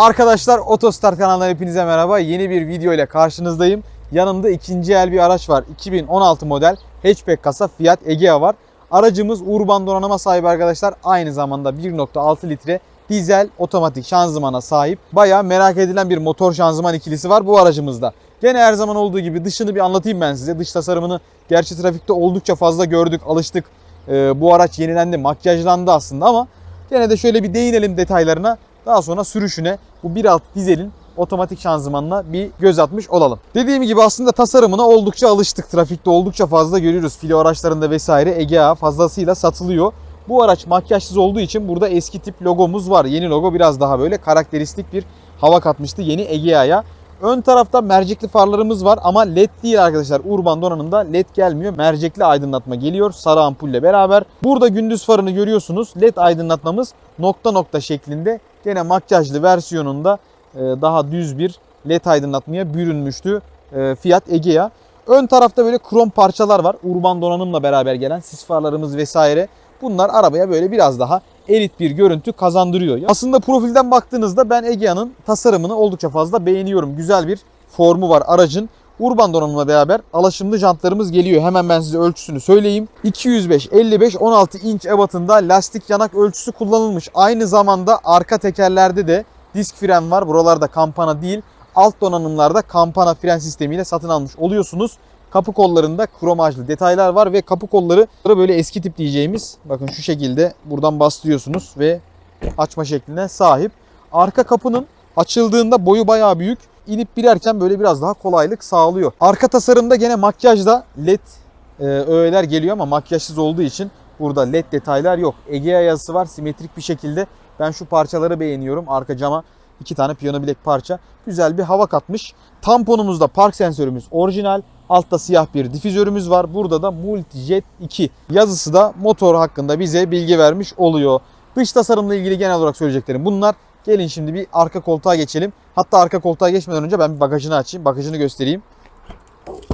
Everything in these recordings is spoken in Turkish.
Arkadaşlar Otostart kanalından hepinize merhaba. Yeni bir video ile karşınızdayım. Yanımda ikinci el bir araç var. 2016 model hatchback kasa Fiat Egea var. Aracımız urban donanıma sahip arkadaşlar. Aynı zamanda 1.6 litre dizel otomatik şanzımana sahip. Bayağı merak edilen bir motor şanzıman ikilisi var bu aracımızda. Gene her zaman olduğu gibi dışını bir anlatayım ben size. Dış tasarımını gerçi trafikte oldukça fazla gördük, alıştık. Ee, bu araç yenilendi, makyajlandı aslında ama gene de şöyle bir değinelim detaylarına. Daha sonra sürüşüne bu 1.6 dizelin otomatik şanzımanına bir göz atmış olalım. Dediğim gibi aslında tasarımına oldukça alıştık. Trafikte oldukça fazla görüyoruz. Filo araçlarında vesaire Egea fazlasıyla satılıyor. Bu araç makyajsız olduğu için burada eski tip logomuz var. Yeni logo biraz daha böyle karakteristik bir hava katmıştı yeni Egea'ya. Ön tarafta mercekli farlarımız var ama led değil arkadaşlar. Urban donanımda led gelmiyor. Mercekli aydınlatma geliyor sarı ampulle beraber. Burada gündüz farını görüyorsunuz. Led aydınlatmamız nokta nokta şeklinde. Gene makyajlı versiyonunda e, daha düz bir led aydınlatmaya bürünmüştü e, Fiat Egea. Ön tarafta böyle krom parçalar var. Urban donanımla beraber gelen sis farlarımız vesaire. Bunlar arabaya böyle biraz daha elit bir görüntü kazandırıyor. Aslında profilden baktığınızda ben Egea'nın tasarımını oldukça fazla beğeniyorum. Güzel bir formu var aracın. Urban donanımla beraber alaşımlı jantlarımız geliyor. Hemen ben size ölçüsünü söyleyeyim. 205 55 16 inç ebatında lastik yanak ölçüsü kullanılmış. Aynı zamanda arka tekerlerde de disk fren var. Buralarda kampana değil. Alt donanımlarda kampana fren sistemiyle satın almış oluyorsunuz. Kapı kollarında kromajlı detaylar var ve kapı kolları böyle eski tip diyeceğimiz bakın şu şekilde buradan bastırıyorsunuz ve açma şekline sahip. Arka kapının açıldığında boyu bayağı büyük. İnip birerken böyle biraz daha kolaylık sağlıyor. Arka tasarımda gene makyajda led e, öğeler geliyor ama makyajsız olduğu için burada led detaylar yok. Egea yazısı var simetrik bir şekilde. Ben şu parçaları beğeniyorum. Arka cama iki tane piyano bilek parça. Güzel bir hava katmış. Tamponumuzda park sensörümüz orijinal. Altta siyah bir difüzörümüz var. Burada da Multijet 2 yazısı da motor hakkında bize bilgi vermiş oluyor. Dış tasarımla ilgili genel olarak söyleyeceklerim bunlar. Gelin şimdi bir arka koltuğa geçelim. Hatta arka koltuğa geçmeden önce ben bir bagajını açayım. Bagajını göstereyim.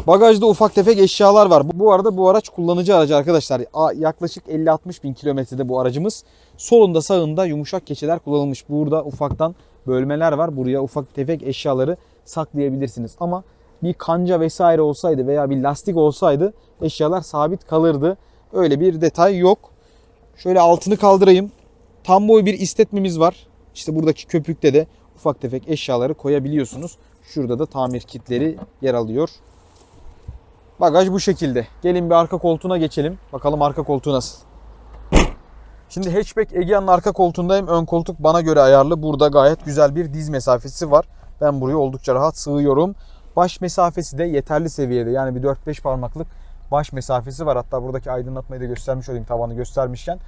Bagajda ufak tefek eşyalar var. Bu- arada bu araç kullanıcı aracı arkadaşlar. Yaklaşık 50-60 bin kilometrede bu aracımız. Solunda sağında yumuşak keçeler kullanılmış. Burada ufaktan bölmeler var. Buraya ufak tefek eşyaları saklayabilirsiniz. Ama bir kanca vesaire olsaydı veya bir lastik olsaydı eşyalar sabit kalırdı. Öyle bir detay yok. Şöyle altını kaldırayım. Tam boy bir istetmemiz var. İşte buradaki köpükte de ufak tefek eşyaları koyabiliyorsunuz. Şurada da tamir kitleri yer alıyor. Bagaj bu şekilde. Gelin bir arka koltuğuna geçelim. Bakalım arka koltuğu nasıl. Şimdi hatchback Egea'nın arka koltuğundayım. Ön koltuk bana göre ayarlı. Burada gayet güzel bir diz mesafesi var. Ben buraya oldukça rahat sığıyorum. Baş mesafesi de yeterli seviyede. Yani bir 4-5 parmaklık baş mesafesi var. Hatta buradaki aydınlatmayı da göstermiş olayım tavanı göstermişken.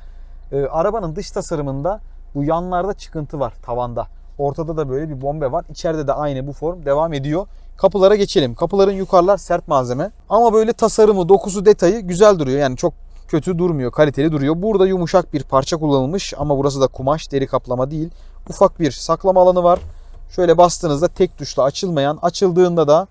Ee, arabanın dış tasarımında bu yanlarda çıkıntı var tavanda. Ortada da böyle bir bombe var. İçeride de aynı bu form devam ediyor. Kapılara geçelim. Kapıların yukarılar sert malzeme. Ama böyle tasarımı, dokusu, detayı güzel duruyor. Yani çok kötü durmuyor, kaliteli duruyor. Burada yumuşak bir parça kullanılmış ama burası da kumaş, deri kaplama değil. Ufak bir saklama alanı var. Şöyle bastığınızda tek tuşla açılmayan, açıldığında da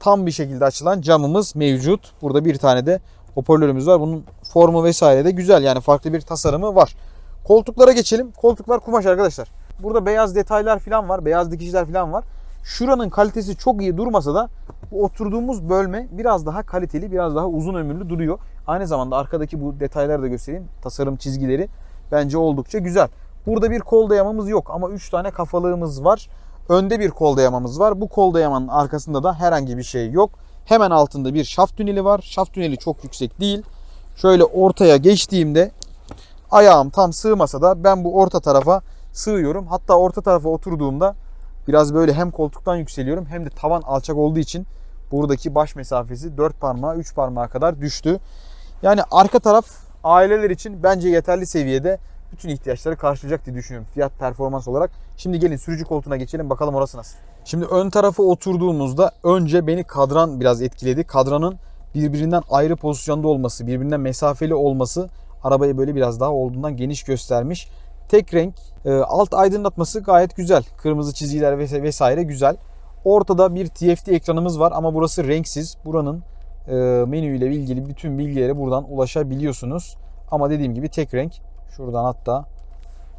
tam bir şekilde açılan camımız mevcut. Burada bir tane de hoparlörümüz var. Bunun formu vesaire de güzel. Yani farklı bir tasarımı var. Koltuklara geçelim. Koltuklar kumaş arkadaşlar. Burada beyaz detaylar falan var. Beyaz dikişler falan var. Şuranın kalitesi çok iyi durmasa da bu oturduğumuz bölme biraz daha kaliteli, biraz daha uzun ömürlü duruyor. Aynı zamanda arkadaki bu detayları da göstereyim. Tasarım çizgileri bence oldukça güzel. Burada bir kol dayamamız yok ama 3 tane kafalığımız var. Önde bir kol dayamamız var. Bu kol dayamanın arkasında da herhangi bir şey yok. Hemen altında bir şaft tüneli var. Şaft tüneli çok yüksek değil. Şöyle ortaya geçtiğimde ayağım tam sığmasa da ben bu orta tarafa sığıyorum. Hatta orta tarafa oturduğumda biraz böyle hem koltuktan yükseliyorum hem de tavan alçak olduğu için buradaki baş mesafesi 4 parmağa 3 parmağa kadar düştü. Yani arka taraf aileler için bence yeterli seviyede bütün ihtiyaçları karşılayacak diye düşünüyorum fiyat performans olarak. Şimdi gelin sürücü koltuğuna geçelim bakalım orası nasıl. Şimdi ön tarafa oturduğumuzda önce beni kadran biraz etkiledi. Kadranın birbirinden ayrı pozisyonda olması, birbirinden mesafeli olması arabayı böyle biraz daha olduğundan geniş göstermiş. Tek renk e, alt aydınlatması gayet güzel. Kırmızı çizgiler vesaire güzel. Ortada bir TFT ekranımız var ama burası renksiz. Buranın e, menüyle ilgili bütün bilgilere buradan ulaşabiliyorsunuz. Ama dediğim gibi tek renk. Şuradan hatta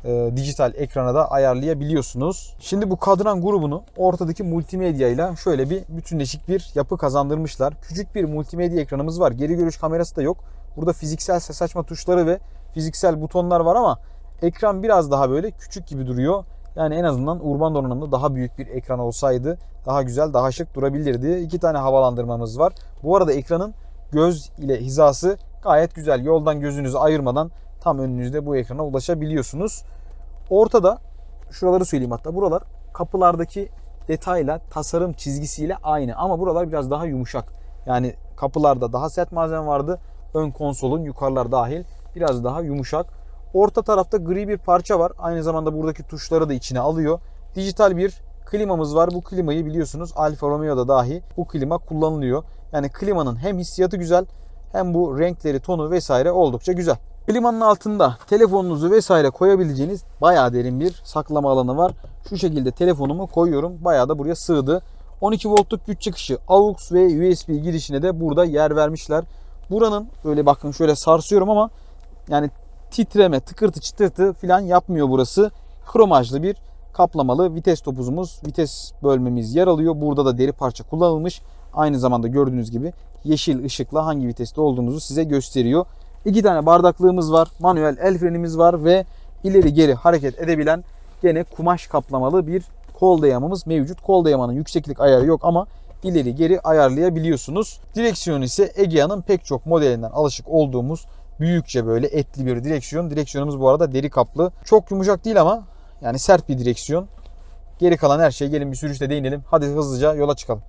e, dijital ekrana da ayarlayabiliyorsunuz. Şimdi bu kadran grubunu ortadaki multimedya ile şöyle bir bütünleşik bir yapı kazandırmışlar. Küçük bir multimedya ekranımız var. Geri görüş kamerası da yok. Burada fiziksel ses açma tuşları ve fiziksel butonlar var ama ekran biraz daha böyle küçük gibi duruyor. Yani en azından urban donanımda daha büyük bir ekran olsaydı daha güzel, daha şık durabilirdi. İki tane havalandırmamız var. Bu arada ekranın göz ile hizası gayet güzel. Yoldan gözünüzü ayırmadan tam önünüzde bu ekrana ulaşabiliyorsunuz. Ortada şuraları söyleyeyim hatta buralar kapılardaki detayla tasarım çizgisiyle aynı ama buralar biraz daha yumuşak. Yani kapılarda daha sert malzeme vardı. Ön konsolun yukarılar dahil biraz daha yumuşak. Orta tarafta gri bir parça var. Aynı zamanda buradaki tuşları da içine alıyor. Dijital bir klimamız var. Bu klimayı biliyorsunuz Alfa Romeo'da dahi bu klima kullanılıyor. Yani klimanın hem hissiyatı güzel hem bu renkleri, tonu vesaire oldukça güzel. Klimanın altında telefonunuzu vesaire koyabileceğiniz bayağı derin bir saklama alanı var. Şu şekilde telefonumu koyuyorum. Bayağı da buraya sığdı. 12 voltluk güç çıkışı AUX ve USB girişine de burada yer vermişler. Buranın böyle bakın şöyle sarsıyorum ama yani titreme, tıkırtı çıtırtı falan yapmıyor burası. Kromajlı bir kaplamalı vites topuzumuz, vites bölmemiz yer alıyor. Burada da deri parça kullanılmış. Aynı zamanda gördüğünüz gibi yeşil ışıkla hangi viteste olduğunuzu size gösteriyor. İki tane bardaklığımız var. Manuel el frenimiz var ve ileri geri hareket edebilen gene kumaş kaplamalı bir kol dayamamız mevcut. Kol dayamanın yükseklik ayarı yok ama ileri geri ayarlayabiliyorsunuz. Direksiyon ise Egea'nın pek çok modelinden alışık olduğumuz büyükçe böyle etli bir direksiyon. Direksiyonumuz bu arada deri kaplı. Çok yumuşak değil ama yani sert bir direksiyon. Geri kalan her şey gelin bir sürüşte değinelim. Hadi hızlıca yola çıkalım.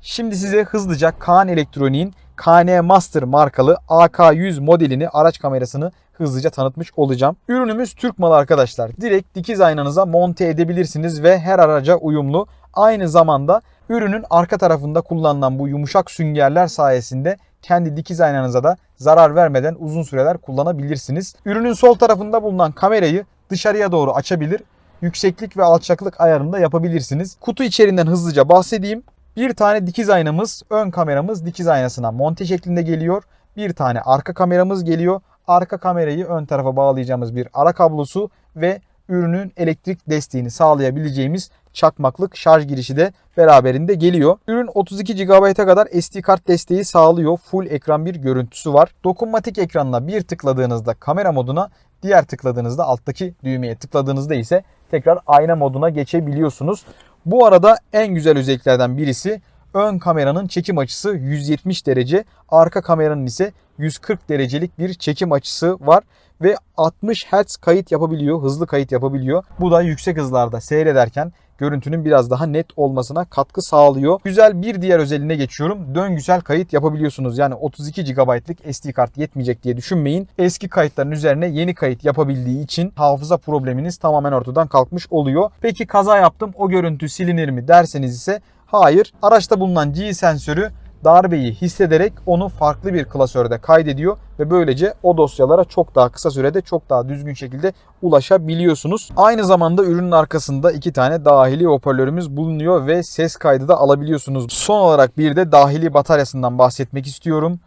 Şimdi size hızlıca Kaan Elektronik'in KN Master markalı AK100 modelini araç kamerasını hızlıca tanıtmış olacağım. Ürünümüz Türk malı arkadaşlar. Direkt dikiz aynanıza monte edebilirsiniz ve her araca uyumlu. Aynı zamanda ürünün arka tarafında kullanılan bu yumuşak süngerler sayesinde kendi dikiz aynanıza da zarar vermeden uzun süreler kullanabilirsiniz. Ürünün sol tarafında bulunan kamerayı dışarıya doğru açabilir yükseklik ve alçaklık ayarında yapabilirsiniz. Kutu içeriğinden hızlıca bahsedeyim. Bir tane dikiz aynamız, ön kameramız dikiz aynasına monte şeklinde geliyor. Bir tane arka kameramız geliyor. Arka kamerayı ön tarafa bağlayacağımız bir ara kablosu ve ürünün elektrik desteğini sağlayabileceğimiz çakmaklık şarj girişi de beraberinde geliyor. Ürün 32 GB'a kadar SD kart desteği sağlıyor. Full ekran bir görüntüsü var. Dokunmatik ekranla bir tıkladığınızda kamera moduna, diğer tıkladığınızda alttaki düğmeye tıkladığınızda ise tekrar ayna moduna geçebiliyorsunuz. Bu arada en güzel özelliklerden birisi ön kameranın çekim açısı 170 derece, arka kameranın ise 140 derecelik bir çekim açısı var ve 60 Hz kayıt yapabiliyor, hızlı kayıt yapabiliyor. Bu da yüksek hızlarda seyrederken görüntünün biraz daha net olmasına katkı sağlıyor. Güzel bir diğer özelliğine geçiyorum. Döngüsel kayıt yapabiliyorsunuz. Yani 32 GB'lık SD kart yetmeyecek diye düşünmeyin. Eski kayıtların üzerine yeni kayıt yapabildiği için hafıza probleminiz tamamen ortadan kalkmış oluyor. Peki kaza yaptım o görüntü silinir mi derseniz ise hayır. Araçta bulunan G sensörü darbeyi hissederek onu farklı bir klasörde kaydediyor ve böylece o dosyalara çok daha kısa sürede çok daha düzgün şekilde ulaşabiliyorsunuz. Aynı zamanda ürünün arkasında iki tane dahili hoparlörümüz bulunuyor ve ses kaydı da alabiliyorsunuz. Son olarak bir de dahili bataryasından bahsetmek istiyorum.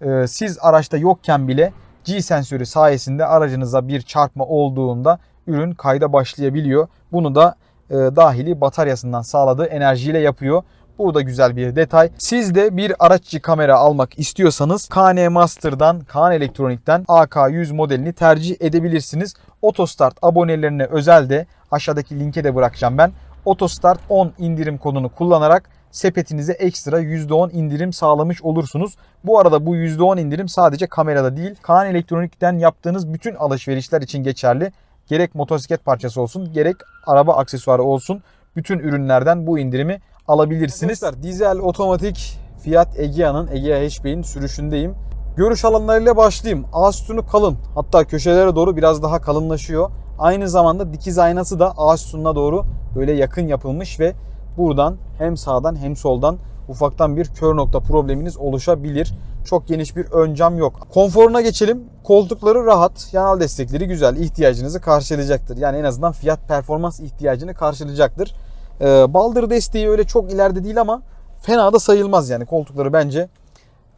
Ee, siz araçta yokken bile G sensörü sayesinde aracınıza bir çarpma olduğunda ürün kayda başlayabiliyor. Bunu da e, dahili bataryasından sağladığı enerjiyle yapıyor. Bu da güzel bir detay. Siz de bir araççı kamera almak istiyorsanız KN Master'dan, Kaan Elektronik'ten AK100 modelini tercih edebilirsiniz. Otostart abonelerine özel de aşağıdaki linke de bırakacağım ben. Otostart 10 indirim kodunu kullanarak sepetinize ekstra %10 indirim sağlamış olursunuz. Bu arada bu %10 indirim sadece kamerada değil, Kaan Elektronik'ten yaptığınız bütün alışverişler için geçerli. Gerek motosiklet parçası olsun, gerek araba aksesuarı olsun. Bütün ürünlerden bu indirimi alabilirsiniz. Arkadaşlar dizel otomatik Fiat Egea'nın Egea Hatchback'in sürüşündeyim. Görüş alanlarıyla başlayayım. A kalın. Hatta köşelere doğru biraz daha kalınlaşıyor. Aynı zamanda dikiz aynası da A doğru böyle yakın yapılmış ve buradan hem sağdan hem soldan ufaktan bir kör nokta probleminiz oluşabilir. Çok geniş bir ön cam yok. Konforuna geçelim. Koltukları rahat, yanal destekleri güzel, ihtiyacınızı karşılayacaktır. Yani en azından fiyat performans ihtiyacını karşılayacaktır. Ee, baldır desteği öyle çok ileride değil ama fena da sayılmaz yani koltukları bence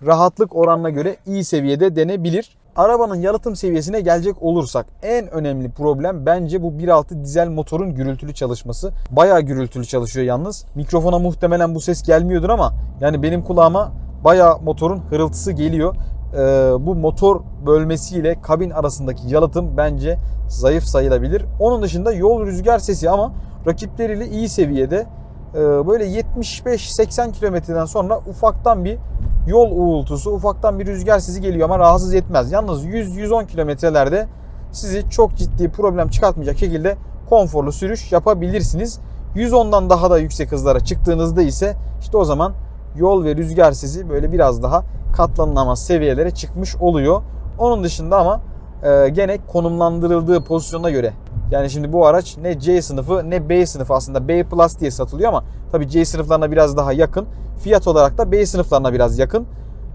rahatlık oranına göre iyi seviyede denebilir. Arabanın yalıtım seviyesine gelecek olursak en önemli problem bence bu 1.6 dizel motorun gürültülü çalışması. Bayağı gürültülü çalışıyor yalnız. Mikrofona muhtemelen bu ses gelmiyordur ama yani benim kulağıma bayağı motorun hırıltısı geliyor. Ee, bu motor bölmesiyle kabin arasındaki yalıtım bence zayıf sayılabilir. Onun dışında yol rüzgar sesi ama rakipleriyle iyi seviyede. Ee, böyle 75-80 kilometreden sonra ufaktan bir yol uğultusu, ufaktan bir rüzgar sesi geliyor ama rahatsız etmez. Yalnız 100-110 kilometrelerde sizi çok ciddi problem çıkartmayacak şekilde konforlu sürüş yapabilirsiniz. 110'dan daha da yüksek hızlara çıktığınızda ise işte o zaman yol ve rüzgar sesi böyle biraz daha katlanılamaz seviyelere çıkmış oluyor. Onun dışında ama e, gene konumlandırıldığı pozisyona göre yani şimdi bu araç ne C sınıfı ne B sınıfı aslında B Plus diye satılıyor ama tabii C sınıflarına biraz daha yakın. Fiyat olarak da B sınıflarına biraz yakın.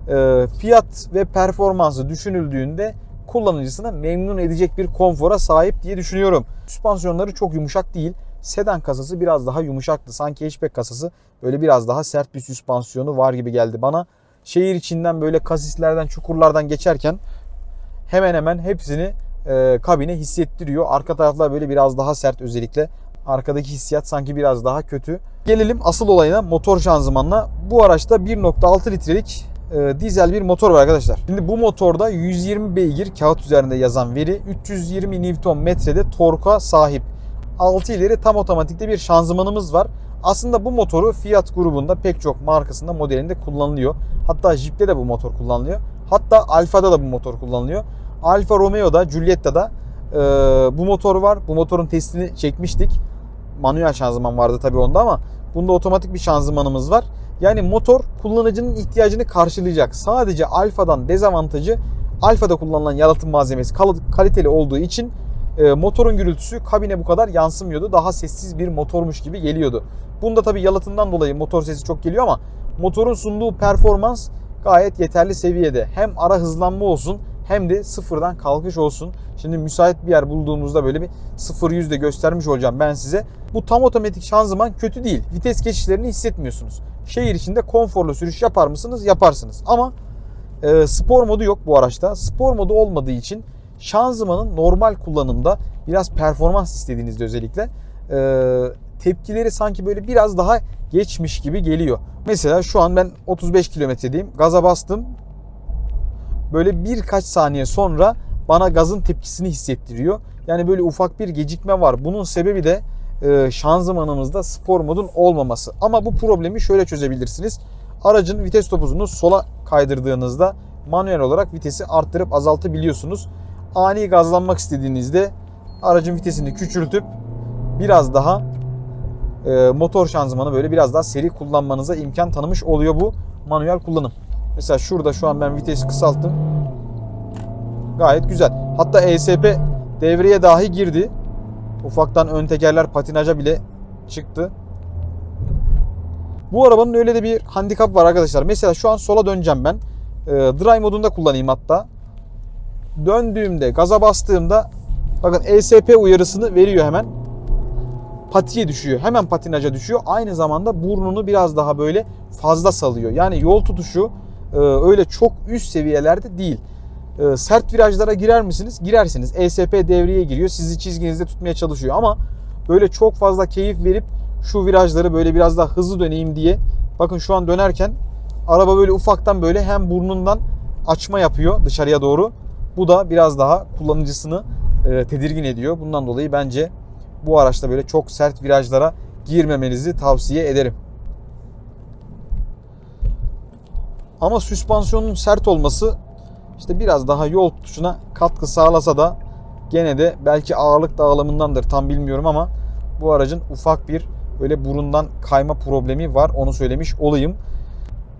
E, fiyat ve performansı düşünüldüğünde kullanıcısına memnun edecek bir konfora sahip diye düşünüyorum. Süspansiyonları çok yumuşak değil. Sedan kasası biraz daha yumuşaktı. Sanki hatchback kasası böyle biraz daha sert bir süspansiyonu var gibi geldi bana. Şehir içinden böyle kasislerden, çukurlardan geçerken hemen hemen hepsini e, kabine hissettiriyor. Arka taraflar böyle biraz daha sert özellikle. Arkadaki hissiyat sanki biraz daha kötü. Gelelim asıl olayına motor şanzımanla. Bu araçta 1.6 litrelik e, dizel bir motor var arkadaşlar. Şimdi bu motorda 120 beygir kağıt üzerinde yazan veri 320 Nm'de torka sahip. 6 ileri tam otomatikte bir şanzımanımız var. Aslında bu motoru Fiat grubunda pek çok markasında modelinde kullanılıyor. Hatta Jeep'te de bu motor kullanılıyor. Hatta Alfa'da da bu motor kullanılıyor. Alfa Romeo'da, Giuliette'da e, bu motor var. Bu motorun testini çekmiştik. Manuel şanzıman vardı tabii onda ama bunda otomatik bir şanzımanımız var. Yani motor kullanıcının ihtiyacını karşılayacak. Sadece Alfa'dan dezavantajı Alfa'da kullanılan yalıtım malzemesi kal- kaliteli olduğu için e, motorun gürültüsü kabine bu kadar yansımıyordu. Daha sessiz bir motormuş gibi geliyordu. Bunda tabii yalıtımdan dolayı motor sesi çok geliyor ama motorun sunduğu performans gayet yeterli seviyede. Hem ara hızlanma olsun hem de sıfırdan kalkış olsun. Şimdi müsait bir yer bulduğumuzda böyle bir sıfır yüzde göstermiş olacağım ben size. Bu tam otomatik şanzıman kötü değil. Vites geçişlerini hissetmiyorsunuz. Şehir içinde konforlu sürüş yapar mısınız? Yaparsınız. Ama e, spor modu yok bu araçta. Spor modu olmadığı için şanzımanın normal kullanımda biraz performans istediğinizde özellikle e, tepkileri sanki böyle biraz daha geçmiş gibi geliyor. Mesela şu an ben 35 kilometredeyim. Gaza bastım. Böyle birkaç saniye sonra bana gazın tepkisini hissettiriyor. Yani böyle ufak bir gecikme var. Bunun sebebi de e, şanzımanımızda spor modun olmaması. Ama bu problemi şöyle çözebilirsiniz. Aracın vites topuzunu sola kaydırdığınızda manuel olarak vitesi arttırıp azaltabiliyorsunuz. Ani gazlanmak istediğinizde aracın vitesini küçültüp biraz daha e, motor şanzımanı böyle biraz daha seri kullanmanıza imkan tanımış oluyor bu manuel kullanım. Mesela şurada şu an ben vitesi kısalttım. Gayet güzel. Hatta ESP devreye dahi girdi. Ufaktan ön tekerler patinaja bile çıktı. Bu arabanın öyle de bir handikap var arkadaşlar. Mesela şu an sola döneceğim ben. E, drive modunda kullanayım hatta. Döndüğümde, gaza bastığımda bakın ESP uyarısını veriyor hemen. Patiye düşüyor. Hemen patinaja düşüyor. Aynı zamanda burnunu biraz daha böyle fazla salıyor. Yani yol tutuşu e, öyle çok üst seviyelerde değil. E, sert virajlara girer misiniz? Girersiniz. ESP devreye giriyor. Sizi çizginizde tutmaya çalışıyor ama böyle çok fazla keyif verip şu virajları böyle biraz daha hızlı döneyim diye. Bakın şu an dönerken araba böyle ufaktan böyle hem burnundan açma yapıyor dışarıya doğru. Bu da biraz daha kullanıcısını e, tedirgin ediyor. Bundan dolayı bence bu araçta böyle çok sert virajlara girmemenizi tavsiye ederim. Ama süspansiyonun sert olması işte biraz daha yol tutuşuna katkı sağlasa da gene de belki ağırlık dağılımındandır tam bilmiyorum ama bu aracın ufak bir böyle burundan kayma problemi var onu söylemiş olayım.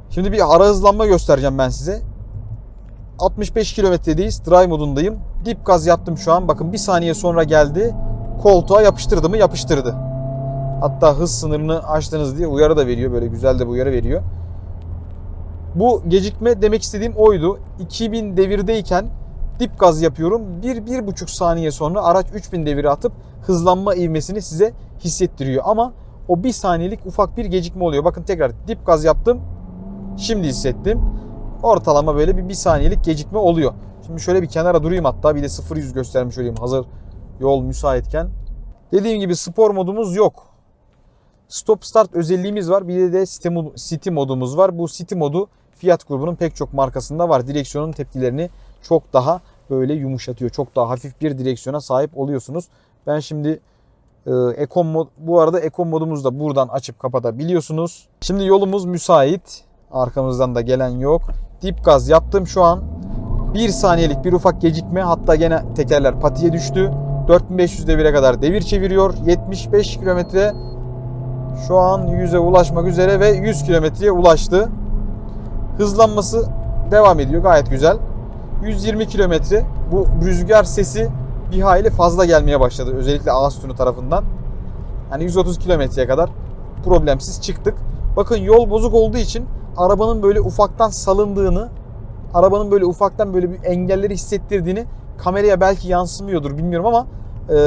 Şimdi bir ara hızlanma göstereceğim ben size. 65 kilometredeyiz. Drive modundayım. Dip gaz yaptım şu an. Bakın bir saniye sonra geldi. Koltuğa yapıştırdı mı? Yapıştırdı. Hatta hız sınırını aştınız diye uyarı da veriyor. Böyle güzel de bir uyarı veriyor. Bu gecikme demek istediğim oydu. 2000 devirdeyken dip gaz yapıyorum. 1-1,5 saniye sonra araç 3000 devire atıp hızlanma ivmesini size hissettiriyor. Ama o bir saniyelik ufak bir gecikme oluyor. Bakın tekrar dip gaz yaptım. Şimdi hissettim. Ortalama böyle bir, bir saniyelik gecikme oluyor. Şimdi şöyle bir kenara durayım hatta bir de 0-100 göstermiş olayım hazır yol müsaitken. Dediğim gibi spor modumuz yok. Stop start özelliğimiz var. Bir de city, mod- city modumuz var. Bu city modu Fiat grubunun pek çok markasında var. Direksiyonun tepkilerini çok daha böyle yumuşatıyor. Çok daha hafif bir direksiyona sahip oluyorsunuz. Ben şimdi e, Econ mod bu arada Econ modumuzu da buradan açıp kapatabiliyorsunuz. Şimdi yolumuz müsait. Arkamızdan da gelen yok. Dip gaz yaptım şu an. 1 saniyelik bir ufak gecikme hatta gene tekerler patiye düştü. 4500 devire kadar devir çeviriyor. 75 kilometre şu an 100'e ulaşmak üzere ve 100 kilometreye ulaştı. Hızlanması devam ediyor gayet güzel. 120 kilometre bu rüzgar sesi bir hayli fazla gelmeye başladı. Özellikle ağız sütunu tarafından. Yani 130 kilometreye kadar problemsiz çıktık. Bakın yol bozuk olduğu için arabanın böyle ufaktan salındığını, arabanın böyle ufaktan böyle bir engelleri hissettirdiğini kameraya belki yansımıyordur bilmiyorum ama e,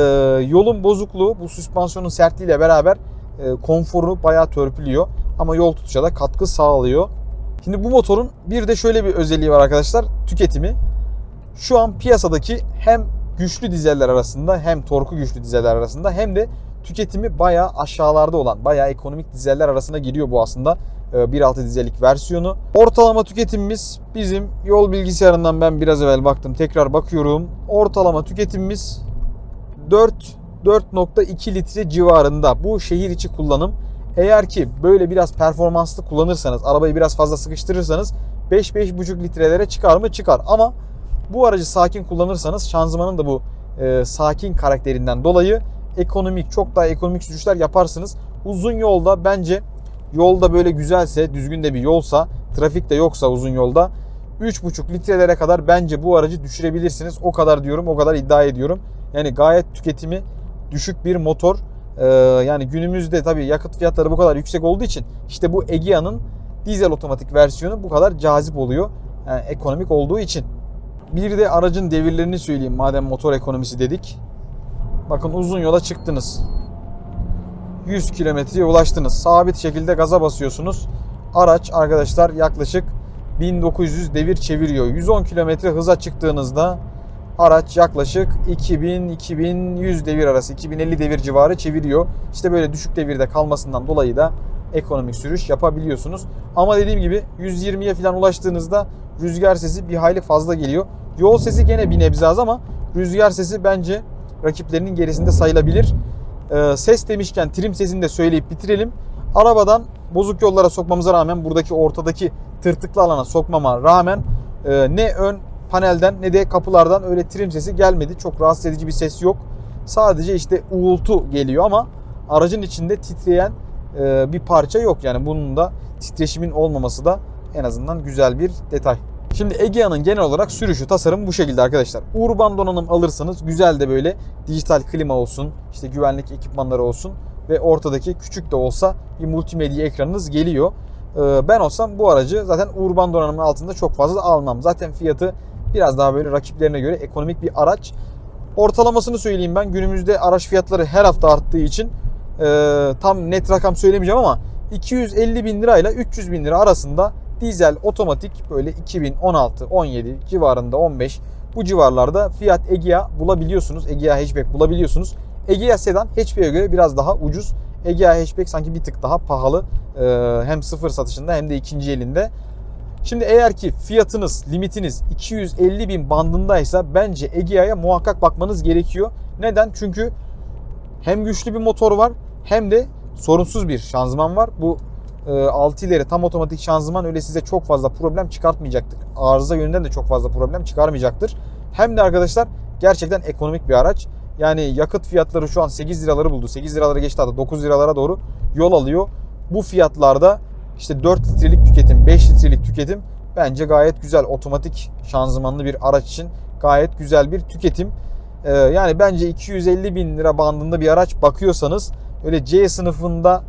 yolun bozukluğu bu süspansiyonun sertliğiyle beraber e, konforu bayağı törpülüyor. Ama yol tutuşa da katkı sağlıyor. Şimdi bu motorun bir de şöyle bir özelliği var arkadaşlar. Tüketimi. Şu an piyasadaki hem güçlü dizeller arasında hem torku güçlü dizeller arasında hem de tüketimi bayağı aşağılarda olan bayağı ekonomik dizeller arasına giriyor bu aslında. Ee, 1.6 dizelik versiyonu. Ortalama tüketimimiz bizim yol bilgisayarından ben biraz evvel baktım tekrar bakıyorum. Ortalama tüketimimiz 4 4.2 litre civarında. Bu şehir içi kullanım. Eğer ki böyle biraz performanslı kullanırsanız, arabayı biraz fazla sıkıştırırsanız 5-5.5 litrelere çıkar mı? Çıkar. Ama bu aracı sakin kullanırsanız şanzımanın da bu e, sakin karakterinden dolayı ekonomik, çok daha ekonomik sürüşler yaparsınız. Uzun yolda bence yolda böyle güzelse, düzgün de bir yolsa, trafik de yoksa uzun yolda 3.5 litrelere kadar bence bu aracı düşürebilirsiniz. O kadar diyorum, o kadar iddia ediyorum. Yani gayet tüketimi düşük bir motor. Ee, yani günümüzde tabii yakıt fiyatları bu kadar yüksek olduğu için işte bu Egea'nın dizel otomatik versiyonu bu kadar cazip oluyor. Yani ekonomik olduğu için. Bir de aracın devirlerini söyleyeyim madem motor ekonomisi dedik. Bakın uzun yola çıktınız. 100 kilometreye ulaştınız. Sabit şekilde gaza basıyorsunuz. Araç arkadaşlar yaklaşık 1900 devir çeviriyor. 110 kilometre hıza çıktığınızda araç yaklaşık 2000-2100 devir arası 2050 devir civarı çeviriyor. İşte böyle düşük devirde kalmasından dolayı da ekonomik sürüş yapabiliyorsunuz. Ama dediğim gibi 120'ye falan ulaştığınızda rüzgar sesi bir hayli fazla geliyor. Yol sesi gene bir nebze az ama rüzgar sesi bence rakiplerinin gerisinde sayılabilir. Ee, ses demişken trim sesini de söyleyip bitirelim. Arabadan bozuk yollara sokmamıza rağmen buradaki ortadaki tırtıklı alana sokmama rağmen e, ne ön panelden ne de kapılardan öyle trim sesi gelmedi. Çok rahatsız edici bir ses yok. Sadece işte uğultu geliyor ama aracın içinde titreyen e, bir parça yok. Yani bunun da titreşimin olmaması da en azından güzel bir detay. Şimdi Egea'nın genel olarak sürüşü, tasarımı bu şekilde arkadaşlar. Urban donanım alırsanız güzel de böyle dijital klima olsun, işte güvenlik ekipmanları olsun ve ortadaki küçük de olsa bir multimedya ekranınız geliyor. Ee, Ben olsam bu aracı zaten urban donanımın altında çok fazla almam. Zaten fiyatı biraz daha böyle rakiplerine göre ekonomik bir araç. Ortalamasını söyleyeyim ben. Günümüzde araç fiyatları her hafta arttığı için e, tam net rakam söylemeyeceğim ama 250 bin lirayla 300 bin lira arasında dizel otomatik böyle 2016, 17 civarında 15 bu civarlarda Fiat Egea bulabiliyorsunuz. Egea hatchback bulabiliyorsunuz. Egea sedan hatchback'e göre biraz daha ucuz. Egea hatchback sanki bir tık daha pahalı. Ee, hem sıfır satışında hem de ikinci elinde. Şimdi eğer ki fiyatınız, limitiniz 250 bin bandındaysa bence Egea'ya muhakkak bakmanız gerekiyor. Neden? Çünkü hem güçlü bir motor var hem de sorunsuz bir şanzıman var. Bu 6 ileri tam otomatik şanzıman öyle size çok fazla problem çıkartmayacaktır. Arıza yönünden de çok fazla problem çıkarmayacaktır. Hem de arkadaşlar gerçekten ekonomik bir araç. Yani yakıt fiyatları şu an 8 liraları buldu. 8 liraları geçti hatta 9 liralara doğru yol alıyor. Bu fiyatlarda işte 4 litrelik tüketim, 5 litrelik tüketim bence gayet güzel. Otomatik şanzımanlı bir araç için gayet güzel bir tüketim. Ee, yani bence 250 bin lira bandında bir araç bakıyorsanız öyle C sınıfında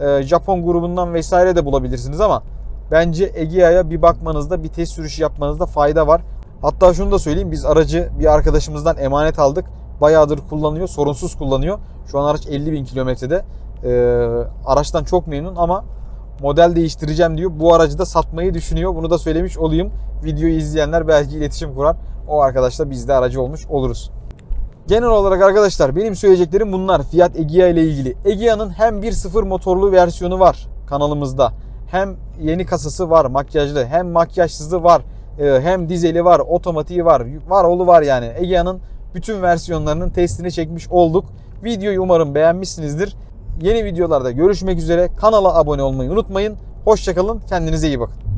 e, Japon grubundan vesaire de bulabilirsiniz ama bence Egea'ya bir bakmanızda bir test sürüşü yapmanızda fayda var. Hatta şunu da söyleyeyim biz aracı bir arkadaşımızdan emanet aldık. Bayağıdır kullanıyor, sorunsuz kullanıyor. Şu an araç 50 bin kilometrede. Ee, araçtan çok memnun ama model değiştireceğim diyor. Bu aracı da satmayı düşünüyor. Bunu da söylemiş olayım. Videoyu izleyenler belki iletişim kurar. O arkadaşla biz de aracı olmuş oluruz. Genel olarak arkadaşlar benim söyleyeceklerim bunlar. Fiat Egea ile ilgili. Egea'nın hem 1.0 motorlu versiyonu var kanalımızda. Hem yeni kasası var makyajlı hem makyajsızı var. Ee, Hem dizeli var, otomatiği var. Var oğlu var yani. Egea'nın bütün versiyonlarının testini çekmiş olduk. Videoyu umarım beğenmişsinizdir. Yeni videolarda görüşmek üzere. Kanala abone olmayı unutmayın. Hoşçakalın. Kendinize iyi bakın.